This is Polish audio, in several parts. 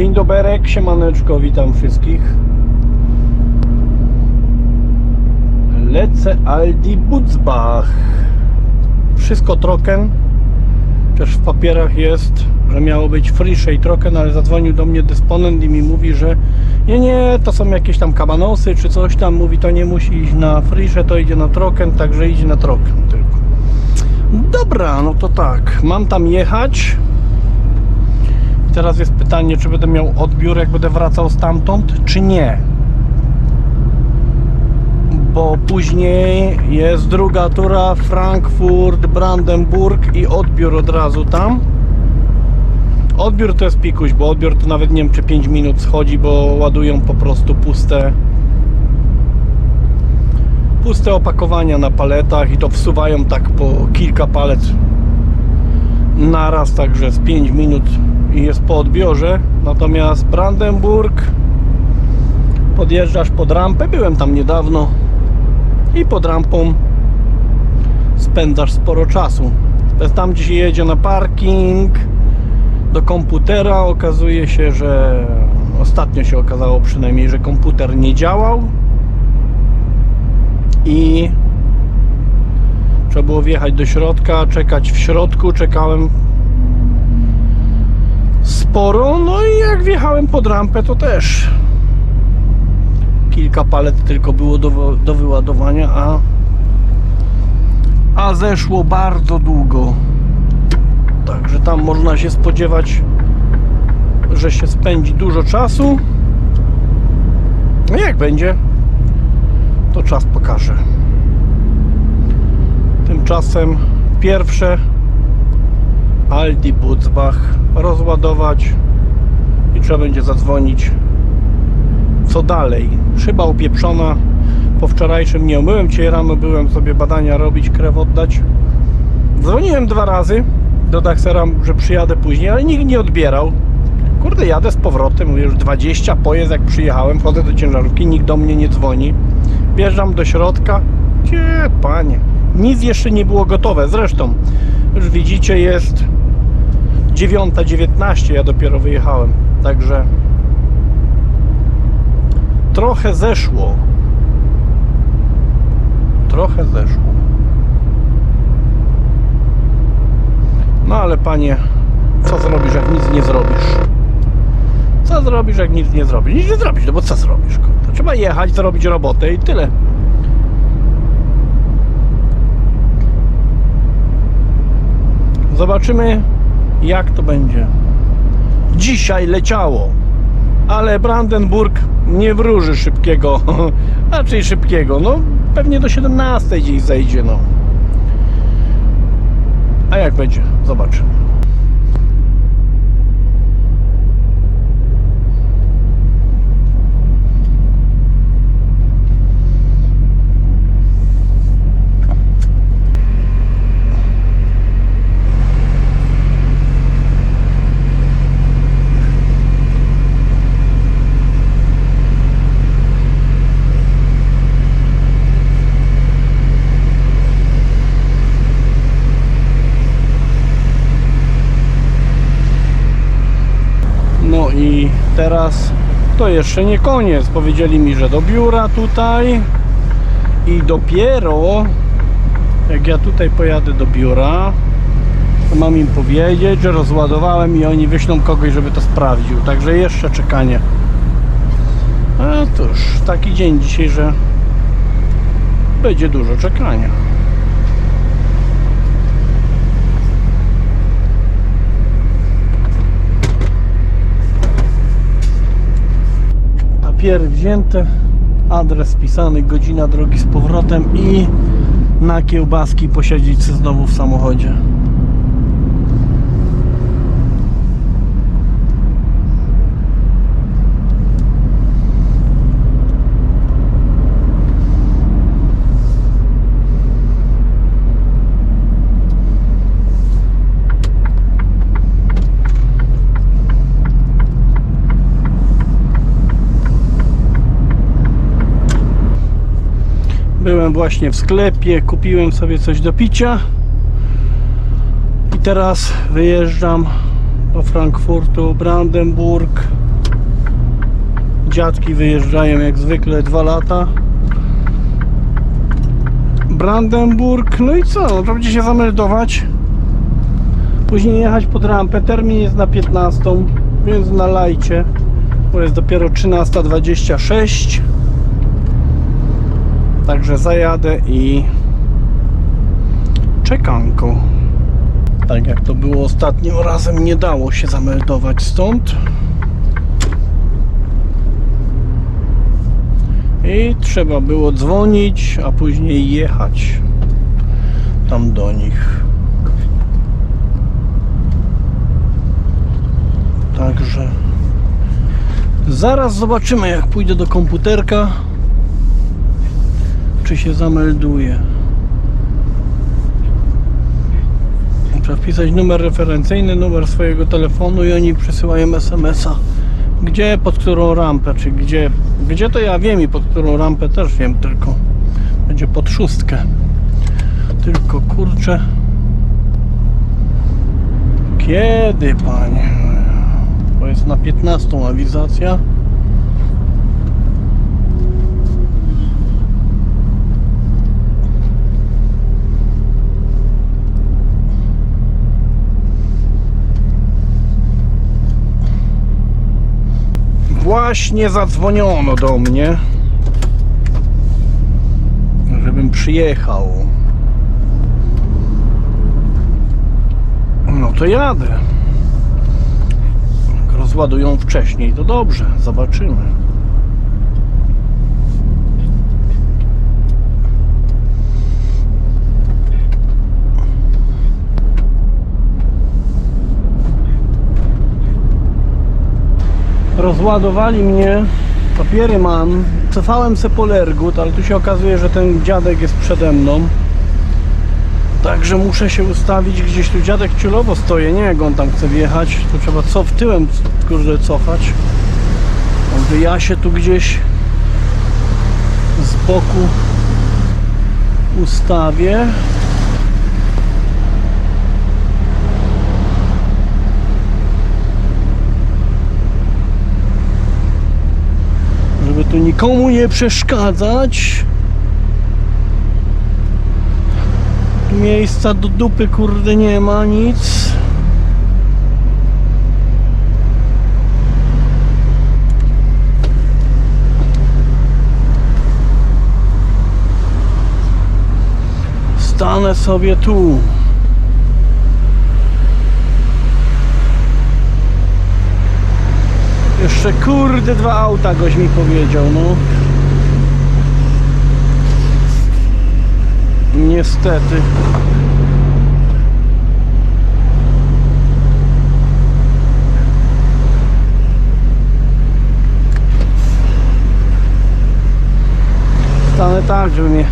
Dzień doberek, siemaneczko, witam wszystkich. Lecę Aldi Butzbach. Wszystko troken. Też w papierach jest, że miało być i troken, ale zadzwonił do mnie dysponent i mi mówi, że nie, nie, to są jakieś tam kabanosy czy coś tam. Mówi, to nie musi iść na Frisze, to idzie na troken, także idzie na troken tylko. Dobra, no to tak, mam tam jechać. Teraz jest pytanie, czy będę miał odbiór, jak będę wracał stamtąd, czy nie. Bo później jest druga tura Frankfurt, Brandenburg i odbiór od razu tam. Odbiór to jest pikuś, bo odbiór to nawet nie wiem czy 5 minut schodzi, bo ładują po prostu puste puste opakowania na paletach i to wsuwają tak po kilka palet naraz, także z 5 minut i jest po odbiorze. Natomiast Brandenburg podjeżdżasz pod rampę, byłem tam niedawno i pod rampą spędzasz sporo czasu. To tam, gdzie się jedzie na parking do komputera. Okazuje się, że ostatnio się okazało przynajmniej, że komputer nie działał i trzeba było wjechać do środka, czekać w środku, czekałem sporo, no i jak wjechałem pod rampę to też. Kilka palet tylko było do, do wyładowania, a a zeszło bardzo długo. Także tam można się spodziewać że się spędzi dużo czasu. No jak będzie to czas pokaże. Tymczasem pierwsze Aldi Butzbach rozładować i trzeba będzie zadzwonić co dalej. Szyba upieprzona po wczorajszym nie umyłem Dzisiaj rano byłem sobie badania robić, krew oddać. Dzwoniłem dwa razy do Daxera, że przyjadę później, ale nikt nie odbierał. Kurde, jadę z powrotem, mówię, już 20 pojazd jak przyjechałem, wchodzę do ciężarówki, nikt do mnie nie dzwoni. Wjeżdżam do środka. Gdzie, panie? Nic jeszcze nie było gotowe. Zresztą, już widzicie, jest 9.19. Ja dopiero wyjechałem. Także trochę zeszło. Trochę zeszło. No ale panie, co zrobisz, jak nic nie zrobisz? Co zrobisz, jak nic nie zrobisz? Nic nie zrobisz, no bo co zrobisz? To trzeba jechać, zrobić robotę i tyle. Zobaczymy, jak to będzie. Dzisiaj leciało, ale Brandenburg nie wróży szybkiego, raczej szybkiego. No, pewnie do 17 gdzieś zejdzie, no. A jak będzie? Zobaczymy. No i teraz to jeszcze nie koniec. Powiedzieli mi, że do biura tutaj i dopiero jak ja tutaj pojadę do biura, to mam im powiedzieć, że rozładowałem i oni wyślą kogoś, żeby to sprawdził. Także jeszcze czekanie. A już taki dzień dzisiaj, że będzie dużo czekania. Papiery wzięte, adres wpisany, godzina drogi z powrotem i na kiełbaski posiedzieć znowu w samochodzie. Byłem właśnie w sklepie, kupiłem sobie coś do picia i teraz wyjeżdżam do Frankfurtu, Brandenburg Dziadki wyjeżdżają jak zwykle dwa lata. Brandenburg, no i co? No to będzie się zameldować. Później jechać pod rampę. Termin jest na 15, więc na lajcie. Bo jest dopiero 13.26. Także zajadę i czekanko. Tak jak to było ostatnim razem, nie dało się zameldować stąd. I trzeba było dzwonić, a później jechać tam do nich. Także zaraz zobaczymy, jak pójdę do komputerka, czy się zamelduje. Trzeba wpisać numer referencyjny, numer swojego telefonu i oni przesyłają SMS-a. Gdzie, pod którą rampę, czy gdzie. Gdzie to ja wiem i pod którą rampę też wiem, tylko będzie pod szóstkę. Tylko kurczę. Kiedy, panie? Bo jest na 15 awizacja. Właśnie zadzwoniono do mnie, żebym przyjechał. No to jadę. Jak rozładują wcześniej, to dobrze, zobaczymy. Rozładowali mnie, papiery mam, cofałem se po Lergut, ale tu się okazuje, że ten dziadek jest przede mną. Także muszę się ustawić gdzieś tu dziadek ciulowo stoję, nie jak on tam chce wjechać, to trzeba co w tyłem kurde cofać. Mówię, ja się tu gdzieś z boku ustawię. Tu nikomu nie przeszkadzać. Miejsca do dupy kurde nie ma nic. Stanę sobie tu. Jeszcze kurde dwa auta goś mi powiedział, no. Niestety. Stanę tak, żeby mnie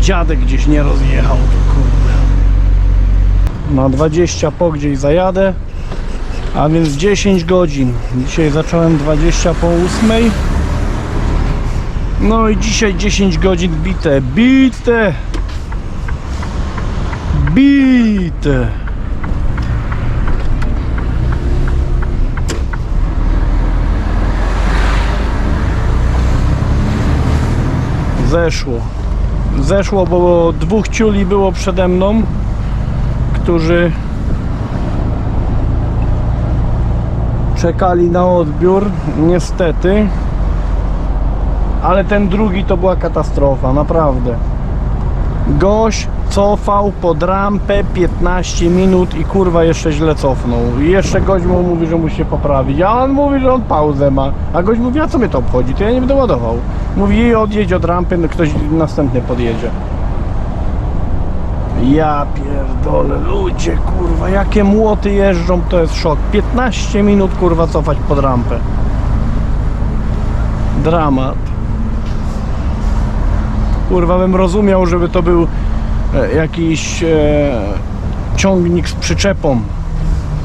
dziadek gdzieś nie rozjechał, to kurde. Na 20 po gdzieś zajadę. A więc 10 godzin. Dzisiaj zacząłem 20 po 8. No i dzisiaj 10 godzin bite. Bite! Bite! Zeszło. Zeszło, bo dwóch ciuli było przede mną, którzy czekali na odbiór, niestety. Ale ten drugi to była katastrofa, naprawdę. Gość cofał pod rampę 15 minut i kurwa jeszcze źle cofnął. I jeszcze gość mu mówi, że musi się poprawić, a on mówi, że on pauzę ma. A gość mówi, a co mnie to obchodzi, to ja nie będę ładował. Mówi, odjedź od rampy, no ktoś następny podjedzie. Ja pierdolę, ludzie, kurwa, jakie młoty jeżdżą, to jest szok. 15 minut, kurwa, cofać pod rampę. Dramat. Kurwa, bym rozumiał, żeby to był e, jakiś e, ciągnik z przyczepą.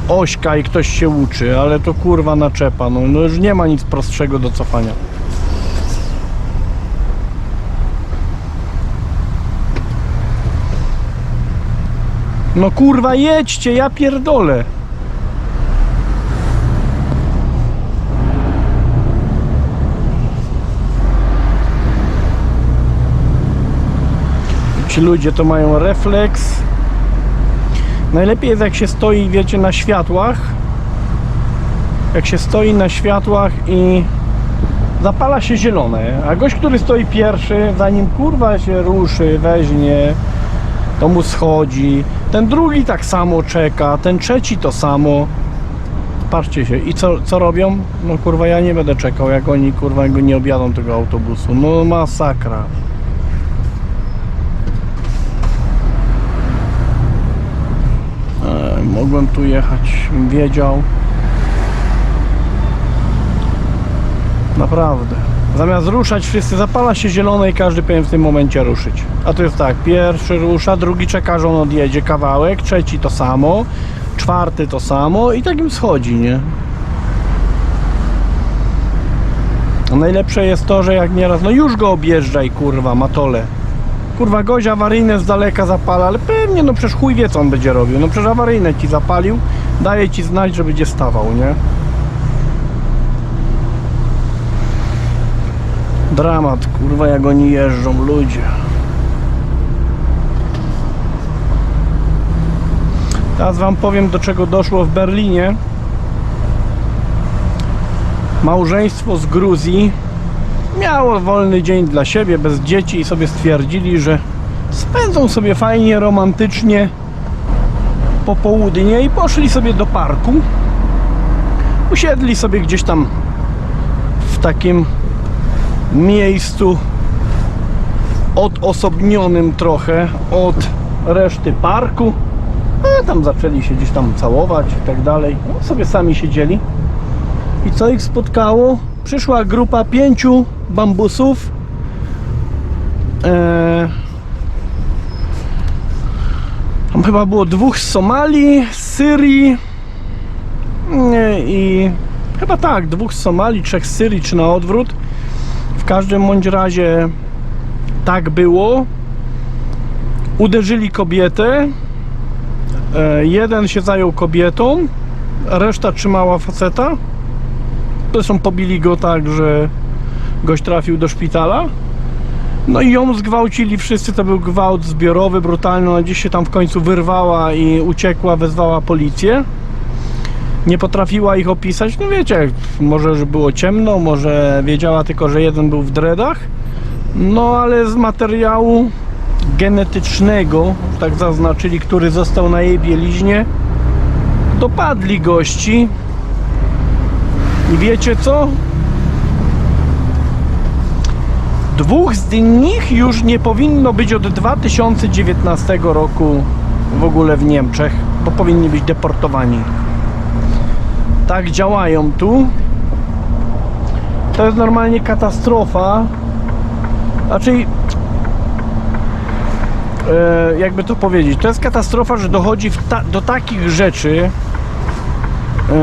Ośka i ktoś się uczy, ale to kurwa naczepa, no, no już nie ma nic prostszego do cofania. No kurwa, jedźcie, ja pierdolę. Ci ludzie to mają refleks. Najlepiej jest jak się stoi, wiecie, na światłach. Jak się stoi na światłach i zapala się zielone, a gość, który stoi pierwszy, zanim kurwa się ruszy, weźmie, to mu schodzi, ten drugi tak samo czeka, ten trzeci to samo. Patrzcie się, i co, co robią? No kurwa, ja nie będę czekał, jak oni kurwa nie objadą tego autobusu. No masakra. E, mogłem tu jechać, wiedział. Naprawdę. Zamiast ruszać, wszyscy zapala się zielone i każdy powinien w tym momencie ruszyć. A to jest tak, pierwszy rusza, drugi czeka, że on odjedzie kawałek, trzeci to samo, czwarty to samo i tak im schodzi, nie? A najlepsze jest to, że jak nieraz, no już go objeżdżaj, kurwa, matole. Kurwa, gość awaryjne z daleka zapala, ale pewnie, no przecież chuj wie, co on będzie robił. No przecież awaryjne ci zapalił, daje ci znać, że będzie stawał, nie? Dramat, kurwa, jak oni jeżdżą, ludzie. Teraz wam powiem, do czego doszło w Berlinie. Małżeństwo z Gruzji miało wolny dzień dla siebie, bez dzieci i sobie stwierdzili, że spędzą sobie fajnie, romantycznie popołudnie i poszli sobie do parku. Usiedli sobie gdzieś tam w takim miejscu odosobnionym trochę od reszty parku. A tam zaczęli się gdzieś tam całować i tak dalej. No, sobie sami siedzieli. I co ich spotkało? Przyszła grupa pięciu bambusów. Eee, tam chyba było dwóch z Somalii, z Syrii nie, i chyba tak, dwóch z Somalii, trzech z Syrii, czy na odwrót. W każdym bądź razie tak było. Uderzyli kobietę. E, Jeden się zajął kobietą, reszta trzymała faceta. Zresztą pobili go tak, że gość trafił do szpitala. No i ją zgwałcili wszyscy, to był gwałt zbiorowy, brutalny. Ona gdzieś się tam w końcu wyrwała i uciekła, wezwała policję nie potrafiła ich opisać. No wiecie, może że było ciemno, może wiedziała tylko, że jeden był w dreadach. No ale z materiału genetycznego, tak zaznaczyli, który został na jej bieliźnie, dopadli gości. I wiecie co? Dwóch z nich już nie powinno być od 2019 roku w ogóle w Niemczech, bo powinni być deportowani tak działają tu. To jest normalnie katastrofa. Znaczy, e, jakby to powiedzieć, to jest katastrofa, że dochodzi ta, do takich rzeczy e,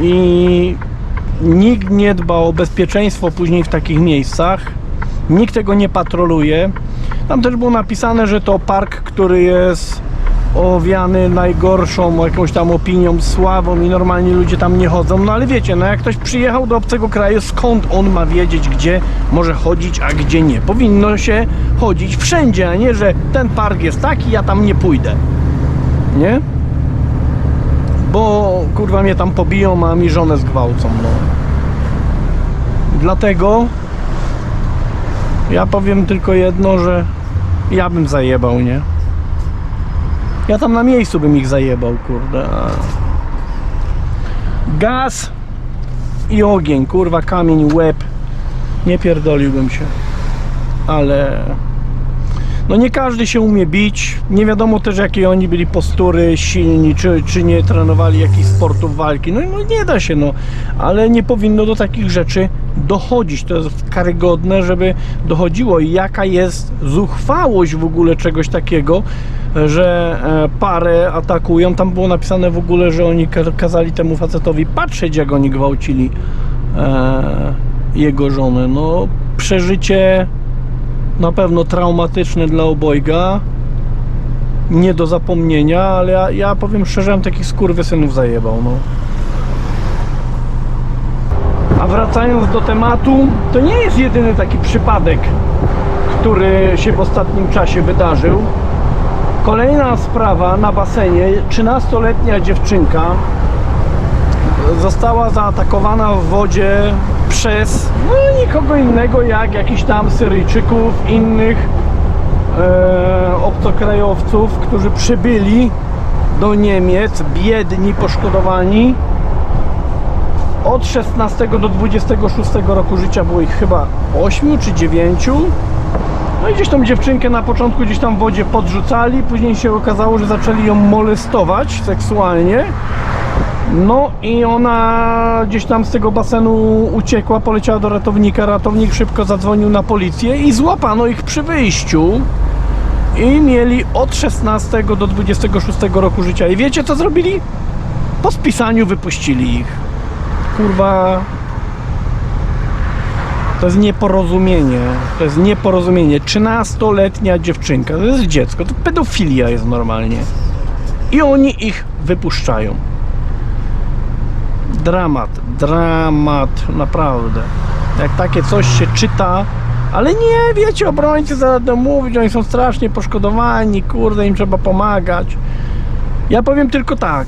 i nikt nie dba o bezpieczeństwo później w takich miejscach. Nikt tego nie patroluje. Tam też było napisane, że to park, który jest owiany najgorszą jakąś tam opinią, sławą i normalnie ludzie tam nie chodzą. No ale wiecie, no jak ktoś przyjechał do obcego kraju, skąd on ma wiedzieć, gdzie może chodzić, a gdzie nie? Powinno się chodzić wszędzie, a nie, że ten park jest taki, ja tam nie pójdę. Nie? Bo kurwa mnie tam pobiją, a mi żonę zgwałcą. No. Dlatego ja powiem tylko jedno, że ja bym zajebał, nie? Ja tam na miejscu bym ich zajebał, kurde. Gaz i ogień, kurwa, kamień, łeb. Nie pierdoliłbym się. Ale no nie każdy się umie bić. Nie wiadomo też jakie oni byli postury, silni, czy, czy nie trenowali jakichś sportów walki. No, no nie da się, no. Ale nie powinno do takich rzeczy dochodzić. To jest karygodne, żeby dochodziło. I jaka jest zuchwałość w ogóle czegoś takiego, że e, parę atakują. Tam było napisane w ogóle, że oni ka- kazali temu facetowi patrzeć, jak oni gwałcili e, jego żonę. No, przeżycie na pewno traumatyczne dla obojga. Nie do zapomnienia, ale ja, ja powiem szczerze, bym takich skurwysynów zajebał, no. A wracając do tematu, to nie jest jedyny taki przypadek, który się w ostatnim czasie wydarzył. Kolejna sprawa na basenie. 13-letnia dziewczynka została zaatakowana w wodzie przez no, nikogo innego jak jakichś tam Syryjczyków, innych e, obcokrajowców, którzy przybyli do Niemiec, biedni, poszkodowani. Od 16 do 26 roku życia było ich chyba 8 czy 9. No i gdzieś tą dziewczynkę na początku gdzieś tam w wodzie podrzucali, później się okazało, że zaczęli ją molestować seksualnie. No i ona gdzieś tam z tego basenu uciekła, poleciała do ratownika. Ratownik szybko zadzwonił na policję i złapano ich przy wyjściu. I mieli od 16 do 26 roku życia. I wiecie co zrobili? Po spisaniu wypuścili ich. Kurwa. To jest nieporozumienie. To jest nieporozumienie. 13-letnia dziewczynka, to jest dziecko, to pedofilia jest normalnie. I oni ich wypuszczają. Dramat, dramat, naprawdę. Jak takie coś się czyta, ale nie, wiecie, obrońcy zaraz mówić, oni są strasznie poszkodowani, kurde, im trzeba pomagać. Ja powiem tylko tak,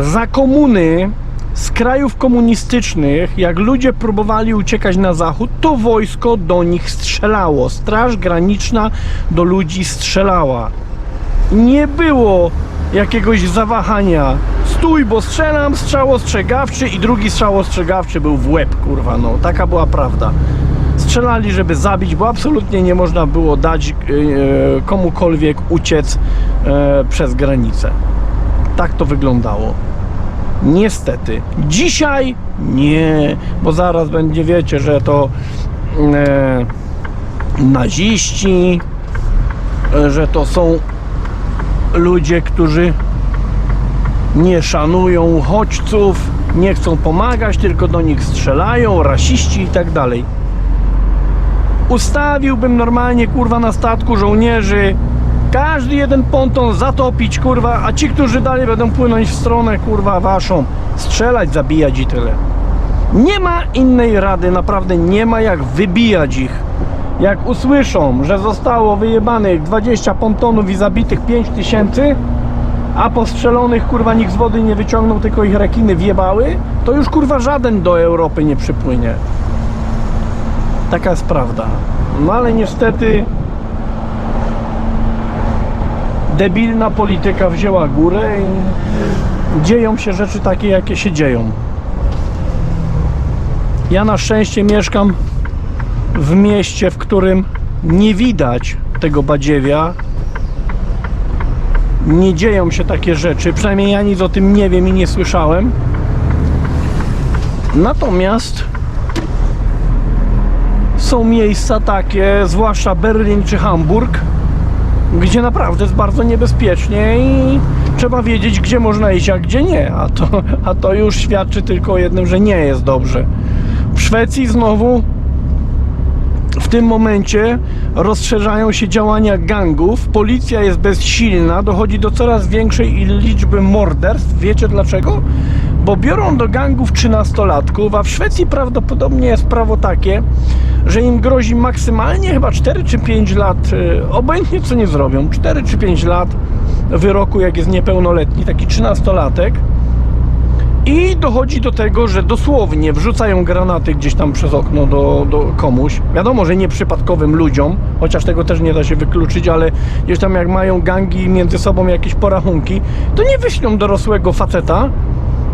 za komuny z krajów komunistycznych, jak ludzie próbowali uciekać na zachód, to wojsko do nich strzelało. Straż graniczna do ludzi strzelała. Nie było jakiegoś zawahania. Stój, bo strzelam, strzał ostrzegawczy i drugi strzał ostrzegawczy był w łeb, kurwa, no. Taka była prawda. Strzelali, żeby zabić, bo absolutnie nie można było dać e, komukolwiek uciec e, przez granicę. Tak to wyglądało. Niestety. Dzisiaj nie, bo zaraz będzie, wiecie, że to e, naziści, e, że to są ludzie, którzy nie szanują uchodźców, nie chcą pomagać, tylko do nich strzelają, rasiści i tak dalej. Ustawiłbym normalnie, kurwa, na statku żołnierzy każdy jeden ponton zatopić, kurwa, a ci, którzy dalej będą płynąć w stronę, kurwa, waszą, strzelać, zabijać i tyle. Nie ma innej rady, naprawdę nie ma jak wybijać ich. Jak usłyszą, że zostało wyjebanych 20 pontonów i zabitych 5 tysięcy, a postrzelonych kurwa nikt z wody nie wyciągnął, tylko ich rekiny wjebały, to już kurwa żaden do Europy nie przypłynie. Taka jest prawda. No ale niestety debilna polityka wzięła górę i dzieją się rzeczy takie, jakie się dzieją. Ja na szczęście mieszkam w mieście, w którym nie widać tego badziewia. Nie dzieją się takie rzeczy, przynajmniej ja nic o tym nie wiem i nie słyszałem. Natomiast są miejsca takie, zwłaszcza Berlin czy Hamburg, gdzie naprawdę jest bardzo niebezpiecznie i trzeba wiedzieć, gdzie można iść, a gdzie nie. A to, a to już świadczy tylko o jednym, że nie jest dobrze. W Szwecji znowu w tym momencie rozszerzają się działania gangów, policja jest bezsilna, dochodzi do coraz większej liczby morderstw. Wiecie dlaczego? Bo biorą do gangów 13-latków, a w Szwecji prawdopodobnie jest prawo takie, że im grozi maksymalnie chyba 4 czy 5 lat, e, obojętnie co nie zrobią, 4 czy 5 lat wyroku, jak jest niepełnoletni, taki 13-latek. I dochodzi do tego, że dosłownie wrzucają granaty gdzieś tam przez okno do, do komuś. Wiadomo, że nie przypadkowym ludziom, chociaż tego też nie da się wykluczyć, ale gdzieś tam jak mają gangi między sobą jakieś porachunki, to nie wyślą dorosłego faceta,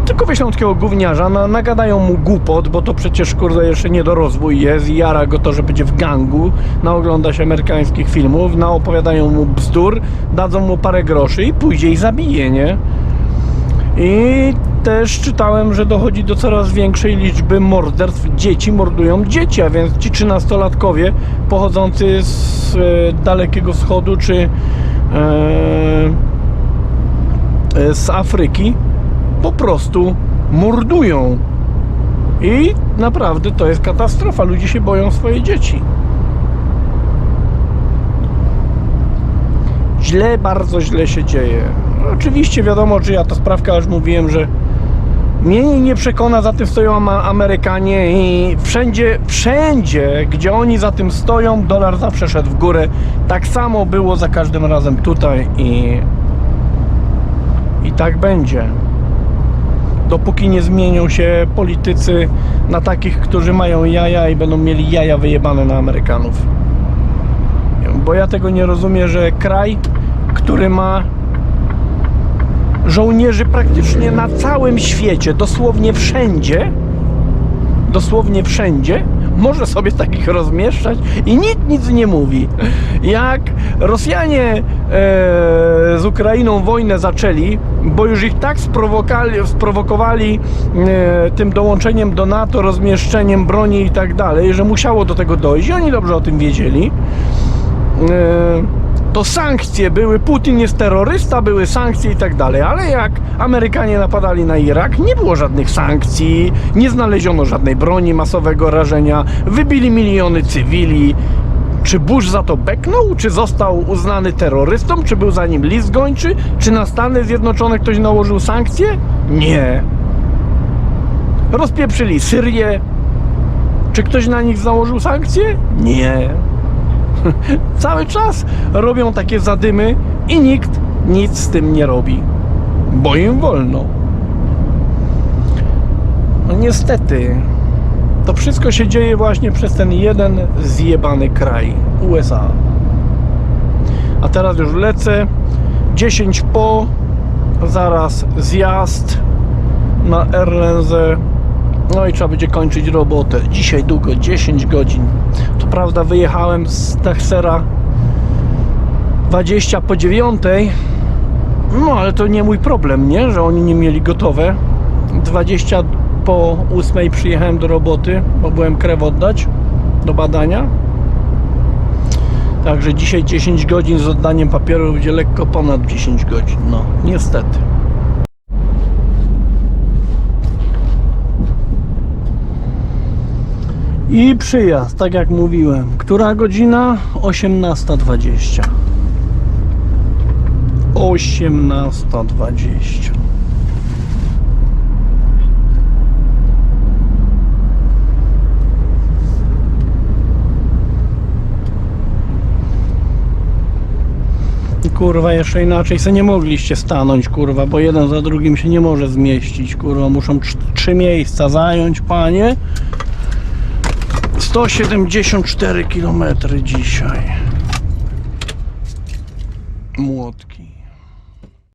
tylko wyślą takiego gówniarza, na, nagadają mu głupot, bo to przecież kurde jeszcze nie do rozwój jest i jara go to, że będzie w gangu, naogląda się amerykańskich filmów, naopowiadają mu bzdur, dadzą mu parę groszy i pójdzie i zabije, nie? I też czytałem, że dochodzi do coraz większej liczby morderstw. Dzieci mordują dzieci, a więc ci 13-latkowie pochodzący z e, Dalekiego Wschodu czy e, e, z Afryki po prostu mordują. I naprawdę to jest katastrofa. Ludzie się boją swoje dzieci. Źle, bardzo źle się dzieje. Oczywiście wiadomo, czy ja ta sprawka już mówiłem, że Mnie nie przekona, za tym stoją Amerykanie i wszędzie, wszędzie, gdzie oni za tym stoją, dolar zawsze szedł w górę. Tak samo było za każdym razem tutaj i, i tak będzie. Dopóki nie zmienią się politycy na takich, którzy mają jaja i będą mieli jaja wyjebane na Amerykanów. Bo ja tego nie rozumiem, że kraj, który ma żołnierzy praktycznie na całym świecie, dosłownie wszędzie, dosłownie wszędzie, może sobie takich rozmieszczać i nikt nic nie mówi. Jak Rosjanie e, z Ukrainą wojnę zaczęli, bo już ich tak sprowokowali e, tym dołączeniem do NATO, rozmieszczeniem broni i tak dalej, że musiało do tego dojść i oni dobrze o tym wiedzieli. E, to sankcje były, Putin jest terrorysta, były sankcje i tak dalej, ale jak Amerykanie napadali na Irak, nie było żadnych sankcji, nie znaleziono żadnej broni masowego rażenia, wybili miliony cywili. Czy Bush za to beknął? Czy został uznany terrorystą? Czy był za nim list gończy? Czy na Stany Zjednoczone ktoś nałożył sankcje? Nie. Rozpieprzyli Syrię. Czy ktoś na nich założył sankcje? Nie cały czas robią takie zadymy i nikt nic z tym nie robi, bo im wolno. No niestety, to wszystko się dzieje właśnie przez ten jeden zjebany kraj USA. A teraz już lecę 10 po, zaraz zjazd na RLZ. No i trzeba będzie kończyć robotę. Dzisiaj długo, 10 godzin. To prawda, wyjechałem z Techsera 20 po 9. No ale to nie mój problem, nie? Że oni nie mieli gotowe. 20 po 8 przyjechałem do roboty, bo byłem krew oddać do badania. Także dzisiaj 10 godzin z oddaniem papieru będzie lekko ponad 10 godzin. No, niestety. I przyjazd, tak jak mówiłem. Która godzina? 18.20. 18.20. Kurwa, jeszcze inaczej se nie mogliście stanąć, kurwa, bo jeden za drugim się nie może zmieścić, kurwa, muszą trz- trzy miejsca zająć, panie. 174 km dzisiaj. Młotki.